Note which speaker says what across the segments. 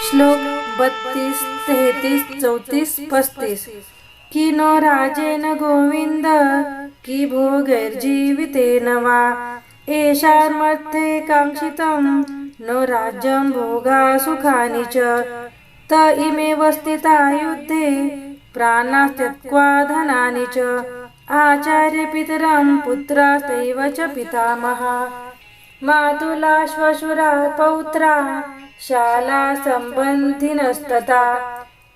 Speaker 1: श्लोक बत्तीस तेहतीस चौतीस पस्तीस. की नो राजेन गोविंद की भोगैर्जीवितेन वा एषामर्थे काङ्क्षितं नो राज्यं भोगा सुखानि च. त इमेव स्थिता युद्धे प्राणास्त्यक्त्वा धनानि च. आचार्यपितरं पुत्रास्तैव च पितामहा. मातुला श्वशुरा पौत्रा शाला सम्बन्धिनस्तथा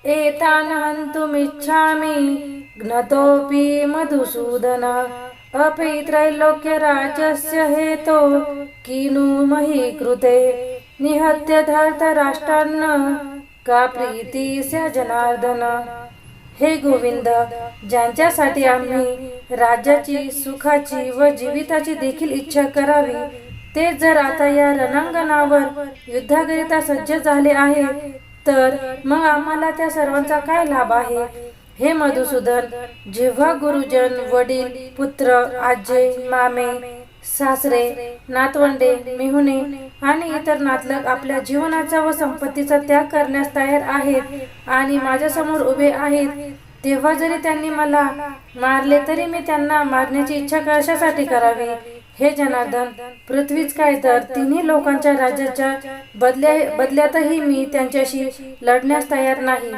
Speaker 1: एतान् हन्तुमिच्छामि घ्नतोऽपि मधुसूदन। अपि त्रैलोक्यराजस्य हेतो। किनु मही कृते। निहत्य धर्तराष्ट्रान्न का प्रीतीस्य जनार्दन। हे गोविंद ज्यांच्यासाठी आम्ही राज्याची सुखाची व जीविताची देखील इच्छा करावी ते जर आता या रणांगणावर युद्धाकरिता सज्ज झाले आहे तर मग आम्हाला त्या सर्वांचा काय लाभ आहे? हे मधुसूदन जेव्हा गुरुजन वडील पुत्र आजे मामे सासरे नातवंडे मेहुणे आणि इतर नातलग आपल्या जीवनाचा व संपत्तीचा त्याग करण्यास तयार आहेत आणि माझ्यासमोर उभे आहेत तेव्हा जरी त्यांनी मला मारले तरी मी त्यांना मारण्याची इच्छा कशासाठी करावी? हे जनार्दन पृथ्वीच काय तर तिन्ही लोकांच्या राज्याच्या बदल्या बदल्यातही मी त्यांच्याशी लढण्यास तयार नाही.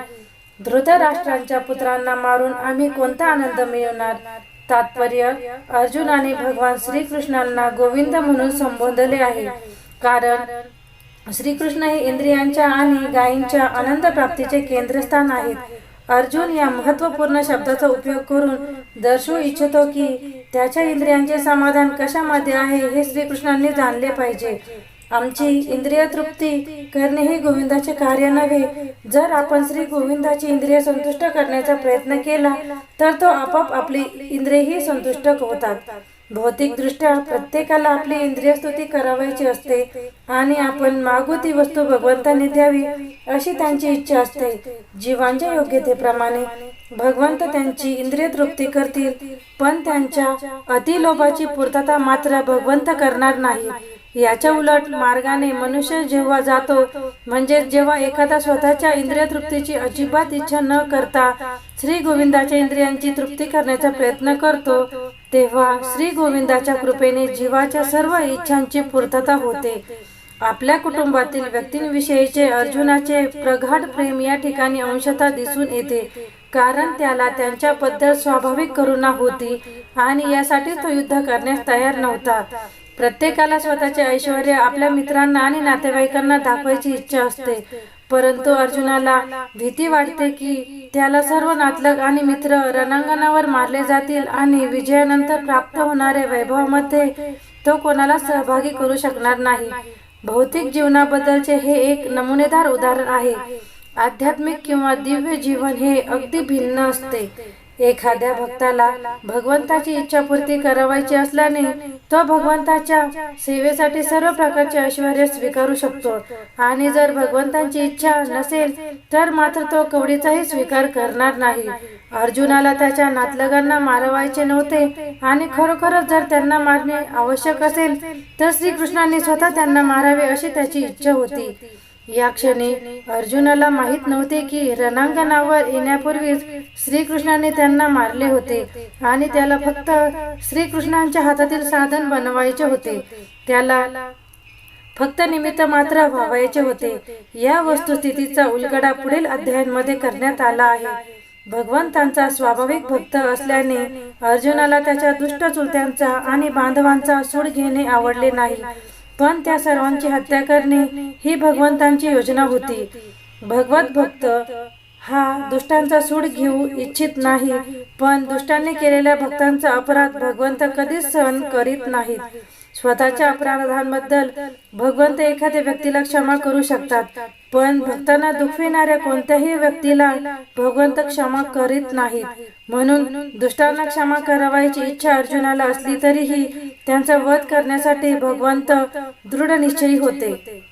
Speaker 1: धृतराष्ट्रांच्या पुत्रांना मारून आम्ही कोणता आनंद मिळवणार? तात्पर्य अर्जुनाने भगवान श्रीकृष्णांना गोविंद म्हणून संबोधले आहे. कारण श्रीकृष्ण हे इंद्रियांच्या आणि गायींच्या आनंद प्राप्तीचे केंद्रस्थान आहेत. अर्जुन या महत्त्वपूर्ण शब्दाचा उपयोग करून दर्शवू इच्छितो की त्याच्या इंद्रियांचे समाधान कशामध्ये आहे हे श्रीकृष्णांनी जाणले पाहिजे. आमची इंद्रिय तृप्ती करणे हे गोविंदाचे कार्य नव्हे. जर आपण श्री गोविंदाची इंद्रिय संतुष्ट करण्याचा प्रयत्न केला तर तो आपोआप आपली इंद्रियही संतुष्ट होतात. भौतिकदृष्ट्या प्रत्येकाला आपली इंद्रिय स्तुती करावायची असते आणि आपण मागू ती वस्तू भगवंताने द्यावी अशी त्यांची इच्छा असते. जीवांच्या योग्यतेप्रमाणे भगवंत त्यांची इंद्रिय तृप्ती करतील पण त्यांच्या अतिलोभाची पूर्तता मात्र भगवंत करणार नाही. याच्या उलट मार्गाने मनुष्य जेव्हा जातो म्हणजे जेव्हा एखादा स्वतःच्या इंद्रिय तृप्तीची अजिबात इच्छा न करता श्री गोविंदाच्या इंद्रियांची तृप्ती करण्याचा प्रयत्न करतो तेव्हा श्री गोविंदाच्या कृपेने जीवाच्या सर्व इच्छांची पूर्तता होते. आपल्या कुटुंबातील व्यक्तींविषयीचे अर्जुनाचे प्रगाढ प्रेम या ठिकाणी अंशतः दिसून येते. कारण त्याला त्यांच्याबद्दल स्वाभाविक करुणा होती आणि यासाठी तो युद्ध करण्यास तयार नव्हता. प्रत्येकाला स्वतःचे ऐश्वर आपल्या मित्रांना आणि नातेवाईकांना दाखवायची इच्छा असते. परंतु अर्जुनाला भीती वाटते की त्याला सर्व नातलग आणि मित्र रणांगणावर मारले जातील आणि विजयानंतर प्राप्त होणाऱ्या वैभवामध्ये तो कोणाला सहभागी करू शकणार नाही. भौतिक जीवनाबद्दलचे हे एक नमुनेदार उदाहरण आहे. आध्यात्मिक किंवा दिव्य जीवन हे अगदी भिन्न असते. एखाद्या भक्ताला भगवंताची इच्छापूर्ती करावायची असल्याने तो भगवंताच्या सेवेसाठी सर्व प्रकारचे ऐश्वर स्वीकारू शकतो. आणि जर भगवंतांची इच्छा नसेल तर मात्र तो कवडीचाही स्वीकार करणार नाही. अर्जुनाला त्याच्या नातलगांना मारवायचे नव्हते आणि खरोखरच जर त्यांना मारणे आवश्यक असेल तर श्रीकृष्णाने स्वतः त्यांना मारावे अशी त्याची इच्छा होती. या क्षणी अर्जुनाला माहीत नव्हते की रणांगणावर येण्यापूर्वीच श्रीकृष्णाने त्यांना मारले होते आणि त्याला फक्त श्रीकृष्णांच्या हातातील साधन बनवायचे होते. त्याला फक्त निमित्त मात्र व्हावायचे होते. या वस्तुस्थितीचा उलगडा पुढील अध्यायांमध्ये करण्यात आला आहे. भगवंतांचा स्वाभाविक भक्त असल्याने अर्जुनाला त्याच्या दुष्ट चुलत्यांचा आणि बांधवांचा सूड घेणे आवडले नाही. पण त्या सर्वांची हत्या करणे ही भगवंतांची योजना होती. भगवत भक्त हा दुष्टांचा सूड घेऊ इच्छित नाही पण दुष्टांनी केलेल्या भक्तांचा अपराध भगवंत कधीच सहन करीत नाहीत. स्वतःच्या अपराधांबद्दल भगवंत एखाद्या व्यक्तीला क्षमा करू शकतात पण भक्तांना दुखविणाऱ्या कोणत्याही व्यक्तीला भगवंत क्षमा करीत नाहीत. म्हणून दुष्टांना क्षमा करावायची इच्छा अर्जुनाला असली तरीही त्यांचा वध करण्यासाठी भगवंत दृढ निश्चयी होते.